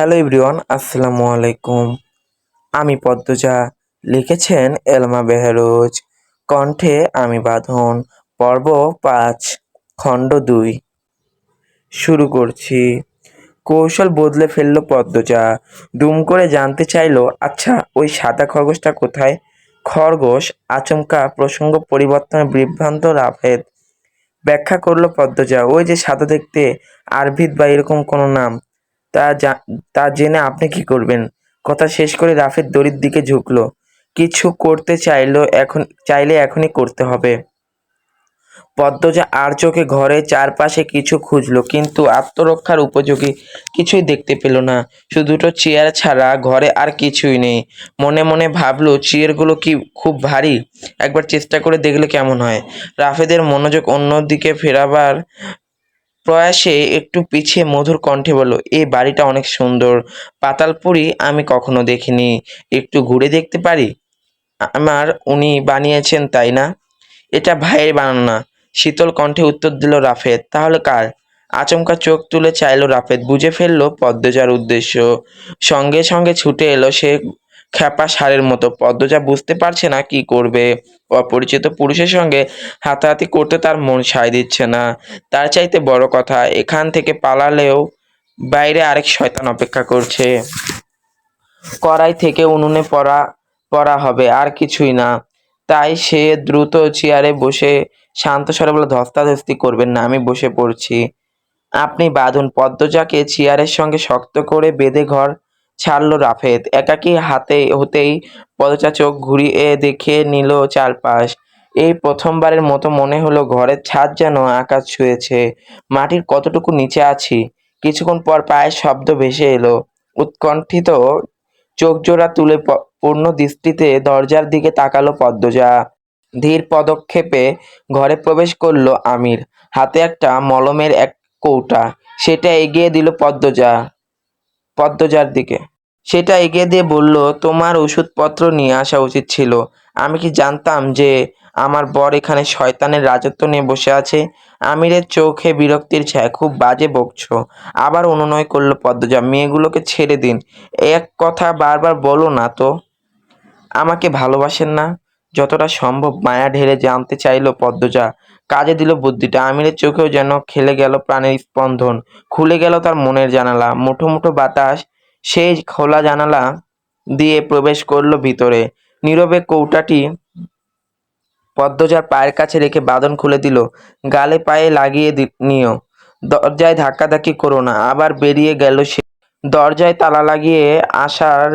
Hello everyone, আসসালামু আলাইকুম। আমি পদ্মজা। লিখেছেন এলমা বেহরোজ। কণ্ঠে আমি বাঁধন। পর্ব পাঁচ, খণ্ড দুই। শুরু করছি। কৌশল বদলে ফেলল পদ্মজা। দুম করে জানতে চাইলো আচ্ছা ওই সাদা খরগোশটা কোথায়? খরগোশ আচমকা প্রসঙ্গ পরিবর্তনে বিভ্রান্ত রাফেদ ব্যাখ্যা করল পদ্মজা, ওই যে সাদা দেখতে, আরভিদ বা এরকম কোনো নাম। তা তা জেনে আপনি কি করবেন? কথা শেষ করে রাফের দড়ির দিকে ঝুঁকলো। কিছু করতে চাইলো এখন, চাইলে এখনই করতে হবে। পদ্মজা আর চোখে ঘরে চারপাশে কিছু খুঁজলো, কিন্তু আত্মরক্ষার উপযোগী কিছুই দেখতে পেল না। শুধু দুটো চেয়ার ছাড়া ঘরে আর কিছুই নেই। মনে মনে ভাবলো, চেয়ারগুলো কি খুব ভারী? একবার চেষ্টা করে দেখলে কেমন হয়? রাফেদের মনোযোগ অন্যদিকে ফেরাবার প্রয়াসে একটু পিছিয়ে মধুর কণ্ঠে বলল এই বাড়িটা অনেক সুন্দর। পাতালপুরি আমি কখনো দেখিনি। একটু ঘুরে দেখতে পারি? আমার উনি বানিয়েছেন, তাই না? এটা ভাইয়ের বানানো না। শীতল কণ্ঠে উত্তর দিল, রাফেদ, তাহলে কার? আচমকা চোখ তুলে চাইল রাফেদ, বুঝে ফেলল পদ্মজার উদ্দেশ্য। সঙ্গে সঙ্গে ছুটে এলো সে খ্যাপা সারের মতো। পদ্মজা বুঝতে পারছে না কি করবে। অপরিচিত পুরুষের সঙ্গে হাতাহাতি করতে তার মন সায় দিচ্ছে না। তার চাইতে বড় কথা, এখান থেকে পালালেও বাইরে আরেক শয়তান অপেক্ষা করছে। কড়াই থেকে উনুনে পড়া পড়া হবে, আর কিছুই না। তাই সে দ্রুত চেয়ারে বসে শান্ত স্বরে বলে, ধস্তাধস্তি করবেন না, আমি বসে পড়ছি। আপনি বাঁধুন। পদ্মজাকে চেয়ারের সঙ্গে শক্ত করে বেঁধে ঘর ছাড়লো রাফেদ। একাকী হাতে হতেই পদচা চোখ ঘুরিয়ে দেখে নিল চারপাশ। এই প্রথমবারের মতো মনে হলো ঘরের ছাদ যেন আকাশ ছুঁয়েছে। মাটির কতটুকু নিচে আছি? কিছুক্ষণ পর পায়ের শব্দ ভেসে এলো। উৎকণ্ঠিত চোখ জোড়া তুলে পূর্ণ দৃষ্টিতে দরজার দিকে তাকালো পদ্মজা। ধীর পদক্ষেপে ঘরে প্রবেশ করল আমির। হাতে একটা মলমের এক কৌটা। সেটা এগিয়ে দিল পদ্মজা। পদ্মজার দিকে। সেটা এগিয়ে দিয়ে বলল, তোমার ওষুধপত্র নিয়ে আসা উচিত ছিল। আমি কি জানতাম যে আমার বর এখানে শয়তানের রাজত্ব নিয়ে বসে আছে? আমিরের চোখে বিরক্তির ছায়া, খুব বাজে বকছো। আবার অনুনয় করল পদ্মজা, মেয়েগুলোকে ছেড়ে দিন। এক কথা বারবার বলো না তো। আমাকে ভালোবাসেন না? যতটা সম্ভব মায়া ঢেলে জানতে চাইলো পদ্মজা। কাজে দিল বুদ্ধিটা। আমিরের চোখেও যেন খেলে গেল প্রাণের স্পন্দন। খুলে গেল তার মনের জানালা। মুঠো মুঠো বাতাস সেই খোলা জানালা দিয়ে প্রবেশ করল ভিতরে। নীরবে কৌটাটি পদ্মজার পায়ের কাছে রেখে বাঁধন খুলে দিল। গালে পায়ে লাগিয়ে নিও। দরজায় ধাক্কাধাক্কি করো না, আবার বেরিয়ে গেল সে। দরজায় তালা লাগিয়ে আসার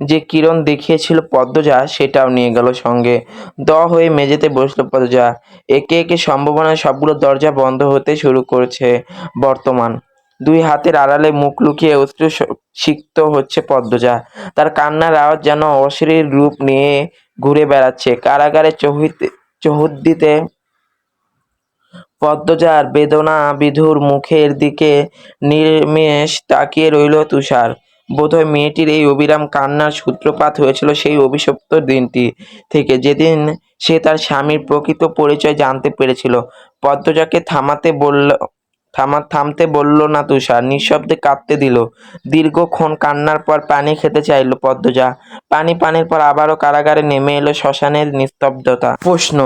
যে কিরণ দেখিয়েছিল পদ্মজা, সেটাও নিয়ে গেল সঙ্গে। দ হয়ে মেঝেতে বসল পদ্মজা। একে একে সম্ভাবনায় সবগুলো দরজা বন্ধ হতে শুরু করেছে বর্তমান। দুই হাতের আড়ালে মুখ লুকিয়ে অশ্রু সিক্ত হচ্ছে পদ্মজা। তার কান্নার আওয়াজ যেন অশরীর রূপ নিয়ে ঘুরে বেড়াচ্ছে। কারাগারে চৌহদ্দিতে পদ্মজার বেদনা বিধুর মুখের দিকে নির্মেষ তাকিয়ে রইল তুষার। বোধহয় মেয়েটির এই অবিরাম কান্নার সূত্রপাত হয়েছিল সেই অভিশপ্ত দিনটি থেকে, যেদিন সে তার স্বামীর প্রকৃত পরিচয় জানতে পেরেছিল। পদ্মজাকে থামাতে বলল থামা থামতে বলল, না তুষার। নিঃশব্দে কাঁদতে দিল। দীর্ঘক্ষণ কান্নার পর পানি খেতে চাইলো পদ্মজা। পানি পানির পর আবারও কারাগারে নেমে এলো শ্মশানের নিস্তব্ধতা। প্রশ্ন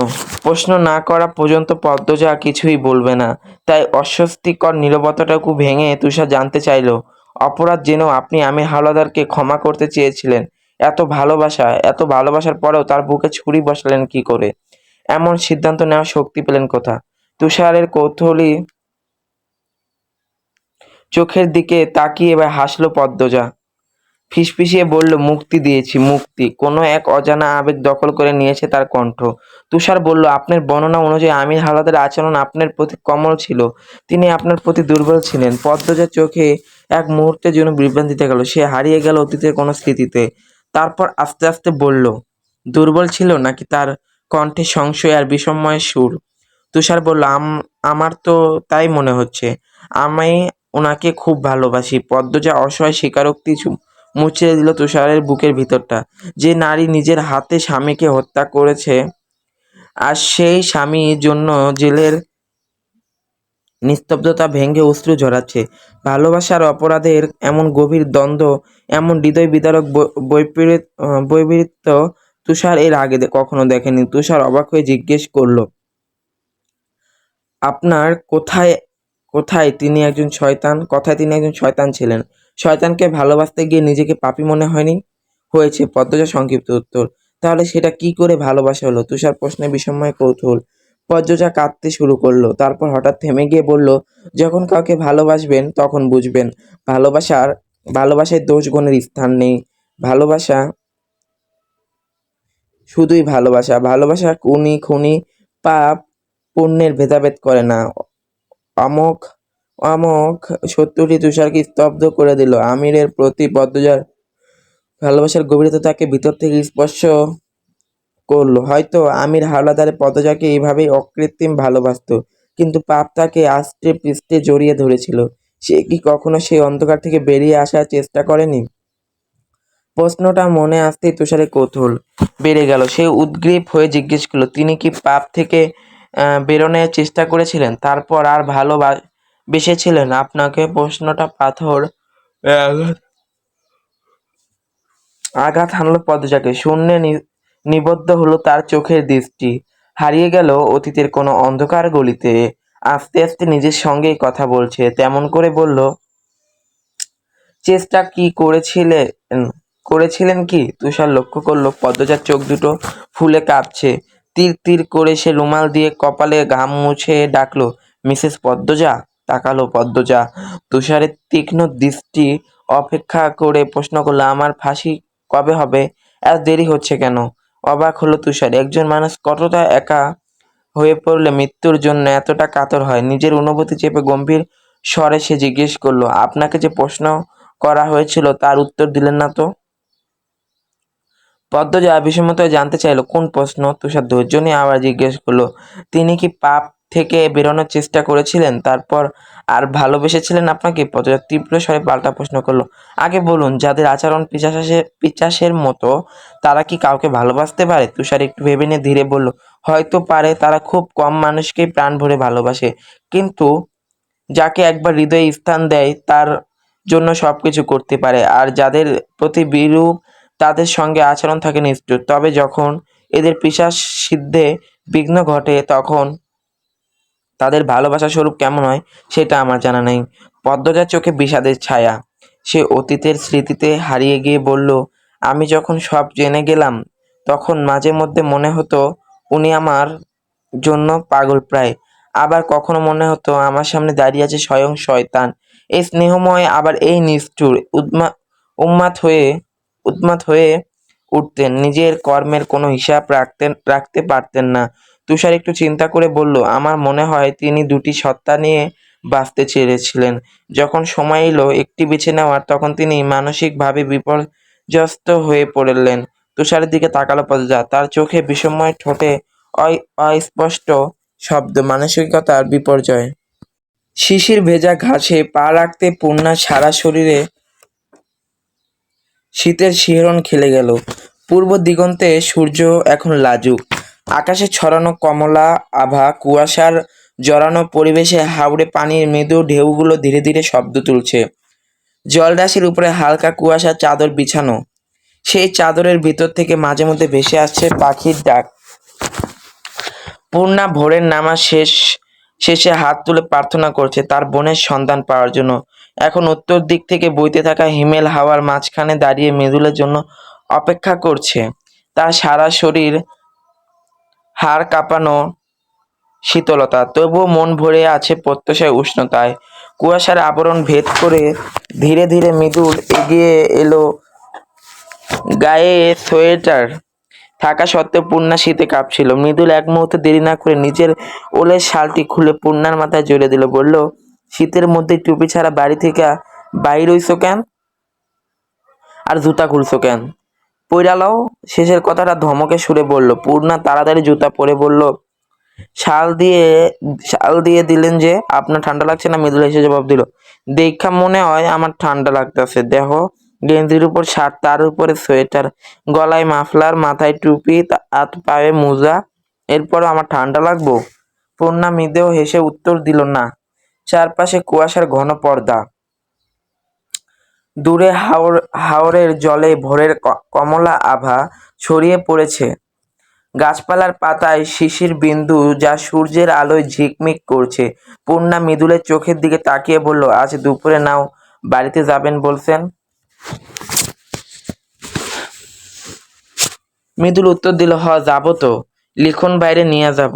প্রশ্ন না করা পর্যন্ত পদ্মজা কিছুই বলবে না। তাই অস্বস্তিকর নীরবতাটুকু ভেঙে তুষার জানতে চাইলো, অপরাধ যেন আপনি আমির হাওলাদারকে ক্ষমা করতে চেয়েছিলেন। এত ভালোবাসা, এত ভালোবাসার পরেও তার বুকে ছুরি বসালেন কি করে? এমন সিদ্ধান্ত নেওয়ার শক্তি পেলেন কোথা? তুষারের কৌতূহলী চোখের দিকে তাকিয়ে এবার হাসলো পদ্মজা। ফিসফিসিয়ে বলল, মুক্তি দিয়েছি, মুক্তি। কোনো এক অজানা আবেগ দখল করে নিয়েছে তার কণ্ঠ। তুষার বলল, আপনার বর্ণনা অনুযায়ী আমির হাওলাদার আচরণ আপনার প্রতি কমল ছিল। তিনি আপনার প্রতি দুর্বল ছিলেন। পদ্মজার চোখে এক মুহূর্তের জন্য বিভ্রান্তিতে গেল। সে হারিয়ে গেল অতীতের কোনো স্মৃতিতে। তারপর আস্তে আস্তে বলল, দুর্বল ছিল নাকি তার কণ্ঠে সংশয় আর বিষময়ের সুর? তুষার বলল, "আম- আমার তো তাই মনে হচ্ছে। আমি ওনাকে খুব ভালোবাসি। পদ্মজা অসহায় স্বীকারোক্তি চু- মুছে দিল তুষারের বুকের ভিতরটা। যে নারী নিজের হাতে স্বামীকে হত্যা করেছে, আর সেই স্বামীর জন্য জেলের নিস্তব্ধতা ভেঙে অশ্রু ঝরাচ্ছে। ভালোবাসার অপরাধের এমন গভীর দ্বন্দ্ব, এমন হৃদয় বিদারক বৈপরীত বৈপরীত্য তুষার এর আগে কখনো দেখেনি। তুষার অবাক হয়ে জিজ্ঞেস করল, আপনার কোথায় কোথায় তিনি একজন শয়তান, কথায় তিনি একজন শয়তান ছিলেন? শয়তানকে ভালোবাসতে গিয়ে নিজেকে পাপী মনে হয়নি? হয়েছে, পদ্মজা সংক্ষিপ্ত উত্তর। তাহলে সেটা কি করে ভালোবাসা হলো? তুষার প্রশ্নে বিষময় কৌতূহল। পদ্মজা কাঁদতে শুরু করল, তারপর হঠাৎ থেমে গিয়ে বলল, যখন কাউকে ভালোবাসবেন, তখন বুঝবেন, ভালোবাসার, ভালোবাসায় দোষ গুণের স্থান নেই। ভালোবাসা শুধুই ভালোবাসা ভালোবাসা কুনি খুনি, পাপ, পুণ্যের ভেদাভেদ করে না। অমোঘ অমোঘ সত্যটি তুষারকে স্তব্ধ করে দিল। আমিরের প্রতি পদ্মজার ভালোবাসার গভীরতা তাকে ভিতর থেকে স্পর্শ করল। হয়তো আমির হাওলাদারের পদজাকে এইভাবেই অকৃত্রিম ভালোবাসতো, কিন্তু পাপ তাকে আষ্টে পৃষ্ঠে জড়িয়ে ধরেছিল। সে কি কখনো সেই অন্ধকার থেকে বেরিয়ে আসার চেষ্টা করেনি? প্রশ্নটা মনে আসতেই তুষারের কৌতূহল বেড়ে গেল। সে উদ্গ্রীব হয়ে জিজ্ঞেস করল, তিনি কি পাপ থেকে বেরোনোর চেষ্টা করেছিলেন। তারপর আর ভালো বেসেছিলেন। আপনাকে প্রশ্নটা পাথর আঘাত হানলো পদজাকে শূন্যে নিবদ্ধ হলো তার চোখের দৃষ্টি। হারিয়ে গেল অতীতের কোনো অন্ধকার গলিতে। আস্তে আস্তে নিজের সঙ্গেই কথা বলছে। তেমন করে বলল, চেষ্টা কি করেছিলেন? করেছিলেন কি? তুষার লক্ষ্য করল, পদ্মজার চোখ দুটো ফুলে কাঁপছে। তীর তির করে সে রুমাল দিয়ে কপালে ঘাম মুছে ডাকলো, মিসেস পদ্মজা? তাকালো পদ্মজা। তুষারের তীক্ষ্ণ দৃষ্টি অপেক্ষা করে প্রশ্ন করল, আমার ফাঁসি কবে হবে? এত দেরি হচ্ছে কেন? অবাক হলো তুষার। একজন মানুষ কতটা একা হয়ে পড়লে মৃত্যুর জন্য এতটা কাতর হয়? নিজের অনুভূতি চেপে গম্ভীর স্বরে সে জিজ্ঞেস করল, আপনাকে যে প্রশ্ন করা হয়েছিল তার উত্তর দিলেন না তো? পদ্মজা বিষমত জানতে চাইলো, কোন প্রশ্ন? তুষার ধৈর্য নিয়ে আবার জিজ্ঞেস করল, তিনি কি পাপ থেকে বেরোনোর চেষ্টা করেছিলেন? তারপর আর ভালোবেসেছিলেন আপনাকে? পদ্মজা তীব্র স্বরে পাল্টা প্রশ্ন করল, আগে বলুন, যাদের আচরণ পিচাসের পিচাসের মতো, তারা কি কাউকে ভালোবাসতে পারে? তুষার একটু ভেবে নিয়ে ধীরে বলল, হয়তো পারে, তারা খুব কম মানুষকেই প্রাণ ভরে ভালোবাসে। কিন্তু যাকে একবার হৃদয়ে স্থান দেয়, তার জন্য সবকিছু করতে পারে। আর যাদের প্রতি বিরূপ তাদের সঙ্গে আচরণ থাকে নিষ্ঠুর। তবে যখন এদের পিশাচ সিদ্ধে বিঘ্ন ঘটে, তখন তাদের ভালোবাসা স্বরূপ কেমন হয়, সেটা আমার জানা নেই। পদ্মজার চোখে বিষাদের ছায়া। সে অতীতের স্মৃতিতে হারিয়ে গিয়ে বলল, আমি যখন সব জেনে গেলাম, তখন মাঝে মধ্যে মনে হতো উনি আমার জন্য পাগল প্রায়। আবার কখনো মনে হতো আমার সামনে দাঁড়িয়ে আছে স্বয়ং শয়তান। এই স্নেহময়, আবার এই নিষ্ঠুর উদ্মা উন্মাদ হয়ে উন্মাদ হয়ে উঠতেন। নিজের কর্মের কোনো হিসাব রাখতেন, রাখতে পারতেন না। তুষার একটু চিন্তা করে বলল, আমার মনে হয় তিনি দুটি সত্তা নিয়ে বাঁচতে চেয়েছিলেন। যখন সময় এলো একটি বেছে নেওয়ার, তখন তিনি মানসিকভাবে বিপর্যস্ত হয়ে পড়লেন। তুষারের দিকে তাকালো পদজা তার চোখে বিষময় ঠোঁটে অস্পষ্ট শব্দ, মানসিকতার বিপর্যয়। শিশির ভেজা ঘাসে পা রাখতে পূর্ণা সারা শরীরে শীতের শিহরণ খেলে গেল। পূর্ব দিগন্তে সূর্য এখন লাজুক। আকাশে ছড়ানো কমলা, আভা, কুয়াশার জড়ানো পরিবেশে হাওড়ে পানির মৃদু ঢেউগুলো ধীরে ধীরে শব্দ তুলছে। জলরাশির উপরে হালকা কুয়াশার চাদর বিছানো। সেই চাদরের ভিতর থেকে মাঝে মধ্যে ভেসে আসছে পাখির ডাক। পূর্ণা ভোরের নামা শেষ, শেষে হাত তুলে প্রার্থনা করছে তার বোনের সন্ধান পাওয়ার জন্য। এখন উত্তর দিক থেকে বইতে থাকা হিমেল হাওয়ার মাঝখানে দাঁড়িয়ে মৃদুলের জন্য অপেক্ষা করছে। তার সারা শরীর, হাড় কাঁপানো শীতলতা, তবুও মন ভরে আছে প্রত্যাশায় উষ্ণতায়। কুয়াশার আবরণ ভেদ করে ধীরে ধীরে মৃদুল এগিয়ে এলো গায়ে সোয়েটার। থাকা সত্ত্বেও পূর্ণা শীতে কাঁপছিল। মৃদুল এক মুহূর্তে দেরি না করে নিজের ওলের শালটি খুলে পূর্ণার মাথায় জড়িয়ে দিল বলল শীতের মধ্যে টুপি ছাড়া বাড়ি থেকে বাইর হইছো কেন? আর জুতা খুলছো কেন? পৈরালাও শেষের কথাটা ধমকে সুরে বলল, পূর্ণা তাড়াতাড়ি জুতা পরে বলল, শাল দিয়ে শাল দিয়ে দিলেন যে আপনার ঠান্ডা লাগছে না? মৃদুল এসে জবাব দিল, দেখা মনে হয় আমার ঠান্ডা লাগতেছে। দেখো গেঞ্জির উপর শার্ট, তার উপরে সোয়েটার, গলায় মাফলার, মাথায় টুপি হাত, পায়ে মোজা, এরপরও আমার ঠান্ডা লাগবো? পূর্ণা মৃদেও হেসে উত্তর দিল, না। চারপাশে কুয়াশার ঘন পর্দা। দূরে হাওর, হাওরের জলে ভোরের কমলা আভা ছড়িয়ে পড়েছে। গাছপালার পাতায় শিশির বিন্দু যা সূর্যের আলোয় ঝিকমিক করছে। পূর্ণা মৃদুলের চোখের দিকে তাকিয়ে বলল, আজ দুপুরে নাও, বাড়িতে যাবেন বলছেন? মৃদুল উত্তর দিল, হ, যাব তো। লিখন বাইরে নিয়ে যাব।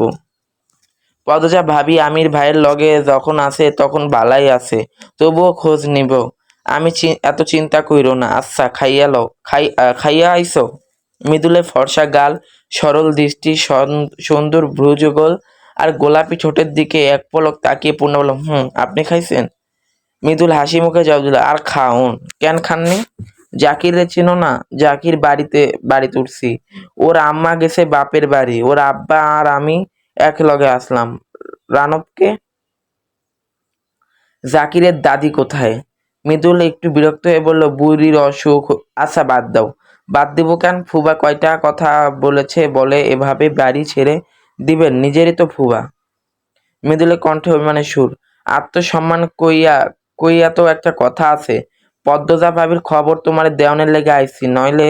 পদজা ভাবি আমির ভাইয়ের লগে যখন আছে, তখন বালাই আছে, তবুও খোঁজ নিব। আমি এত চিন্তা কইরো না। আচ্ছা খাইয়া লও। খাই খাইয়া আইসো মৃদুলের ফর্সা গাল, সরল দৃষ্টি, সন- সুন্দর ভ্রুযুগল, আর গোলাপি ঠোঁটের দিকে এক পলক তাকিয়ে পূর্ণ বলল হুম, আপনি খাইছেন? মৃদুল হাসি মুখে জবাব দিল, আর খাউন কেন খাননি? জাকিরে চিনো না, জাকির বাড়িতে বাড়িতে উঠছি। ওর আম্মা গেছে বাপের বাড়ি। ওর আব্বা আর আমি এক লগে আসলাম। রানবকে? জাকিরের দাদি কোথায়? মৃদুল একটু বিরক্ত হয়ে বলল, বুড়ির অসুখ আচ্ছা বাদ দাও। বাদ দিব কেন? ফুবা কয়টা কথা বলেছে বলে এভাবে বাড়ি ছেড়ে দিবেন? নিজেরই তো ফুবা। মৃদুলের কণ্ঠে অভিমানের সুর। আত্মসম্মান কইয়া কইয়া তো একটা কথা আছে। পদ্মজা ভাবির খবর তোমার দেওয়ানের লেগে আইছি, নইলে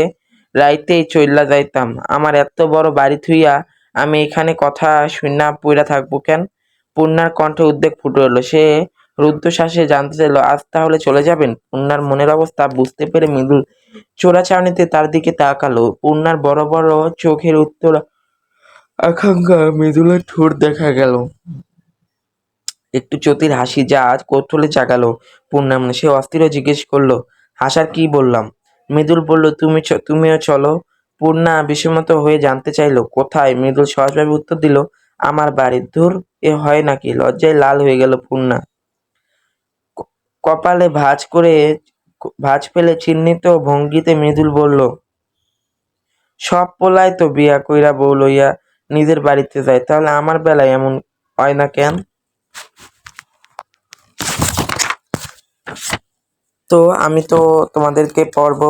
রাইতেই চইল্লা যাইতাম। আমার এত বড় বাড়ি থুইয়া আমি এখানে কথা শুনা পইরা থাকব কেন? পূর্ণার কণ্ঠে উদ্বেগ ফুটে এলো সে রুদ্ধশ্বাসে জানতে চাইলো, আজ তাহলে চলে যাবেন? পূর্ণার মনের অবস্থা বুঝতে পেরে মৃদুল চোরাচাউনিতে তার দিকে তাকালো। পূর্ণার বড় বড় চোখের উত্তর আকাঙ্ক্ষা মৃদুলের ঠোঁট দেখা গেল। একটু চতির হাসি যা আজ কৌতূহলে জাগালো। পূর্ণামনে সে অস্থির জিজ্ঞেস করল হাসার কি বললাম? মৃদুল বলল তুমি তুমিও চলো। পূর্ণা বিষমত হয়ে জানতে চাইলো, কোথায়? মৃদুল সহজভাবে উত্তর দিল, আমার বাড়ির দূর, এ হয় নাকি? লজ্জায় লাল হয়ে গেল পূর্ণা। কপালে ভাঁজ করে, ভাঁজ ফেলে চিহ্নিত ভঙ্গিতে মৃদুল বলল, সব পোলায় তো বিয়া কইরা বউ লইয়া নিজের বাড়িতে যায়, তাহলে আমার বেলায় এমন হয় না কেন? তো আমি তো তোমাদেরকে পর্ব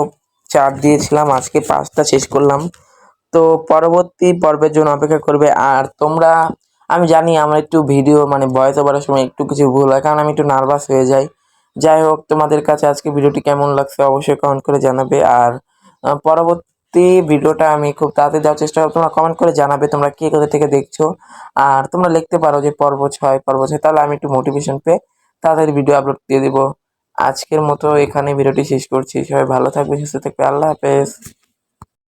চার দিয়েছিলাম, আজকে পাঁচটা শেষ করলাম। তো পরবর্তী পর্বের জন্য অপেক্ষা করবে। আর তোমরা, আমি জানি আমার একটু ভিডিও মানে ভয়েস ওভারের সময় একটু কিছু ভুল হয়, কারণ আমি একটু নার্ভাস হয়ে যাই। যাই হোক, তোমাদের কাছে আজকে ভিডিওটি কেমন লাগছে অবশ্যই কমেন্ট করে জানাবে। আর পরবর্তী ভিডিওটা আমি খুব তাড়াতাড়ি দেওয়ার চেষ্টা করব। তোমরা কমেন্ট করে জানাবে তোমরা কে কোথা থেকে দেখছ। আর তোমরা লিখতে পারো যে পর্ব ছয় পর্ব ছয়, তাহলে আমি একটু মোটিভেশন পেয়ে তাড়াতাড়ি ভিডিও আপলোড দিয়ে দিব। আজকের মতো এখানে ভিডিওটি শেষ করছি। সবাই ভালো থাকবে সুস্থ থাকবে আল্লাহ হাফেজ।